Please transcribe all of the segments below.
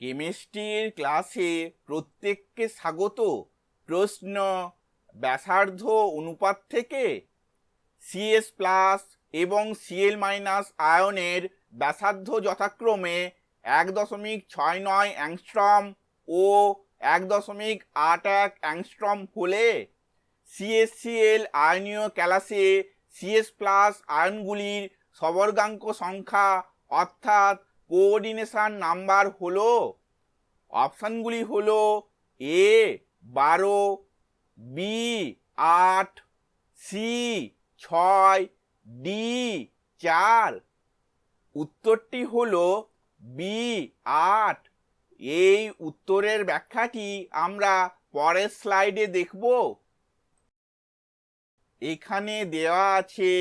কেমিস্ট্রির ক্লাসে প্রত্যেককে স্বাগত। প্রশ্ন, ব্যাসার্ধ অনুপাত থেকে সিএস প্লাস এবং সিএল মাইনাস আয়নের ব্যাসার্ধ যথাক্রমে এক দশমিক ছয় নয় অ্যাংস্ট্রম ও এক দশমিক আট এক অ্যাংস্ট্রম হলে সিএসসিএল আয়নীয় ক্যালাসে সিএস প্লাস আয়নগুলির সবর্গাঙ্ক সংখ্যা অর্থাৎ কোঅর্ডিনেশন নাম্বার হলো, অপশানগুলি হলো এ, বারো, বি, আট, সি, ছয়, ডি, চার। উত্তরটি হলো বি, আট। এই উত্তরের ব্যাখ্যাটি আমরা পরের স্লাইডে দেখব। এখানে দেওয়া আছে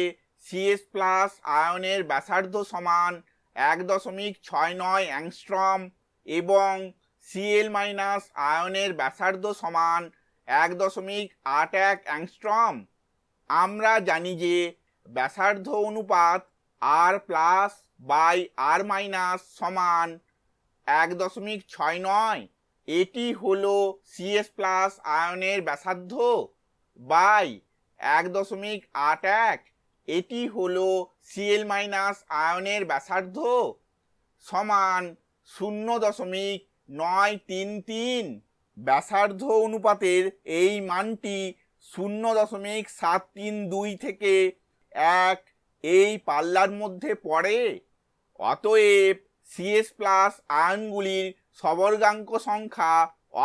সিএস প্লাস আয়নের ব্যাসার্ধ সমান এক দশমিক ছয় নয় অ্যাংস্ট্রম এবং সিএল মাইনাস আয়নের ব্যাসার্ধ সমান এক দশমিক আট এক অ্যাংস্ট্রম। আমরা জানি যে ব্যাসার্ধ অনুপাত R plus by R minus সমান এক দশমিক ছয় নয়। এটি হলো সিএস প্লাস আয়নের ব্যাসার্ধ বাই এক দশমিক আট এক এটি হলো সিএল মাইনাস আয়নের ব্যাসার্ধ সমান শূন্য দশমিক নয় তিন তিন। ব্যাসার্ধ অনুপাতের এই মানটি শূন্য দশমিক সাত তিন দুই থেকে এক এই পাল্লার মধ্যে পড়ে। অতএব সিএস প্লাস আয়নগুলির সবর্গাঙ্ক সংখ্যা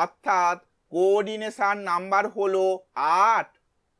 অর্থাৎ কোঅর্ডিনেশন নাম্বার হলো আট।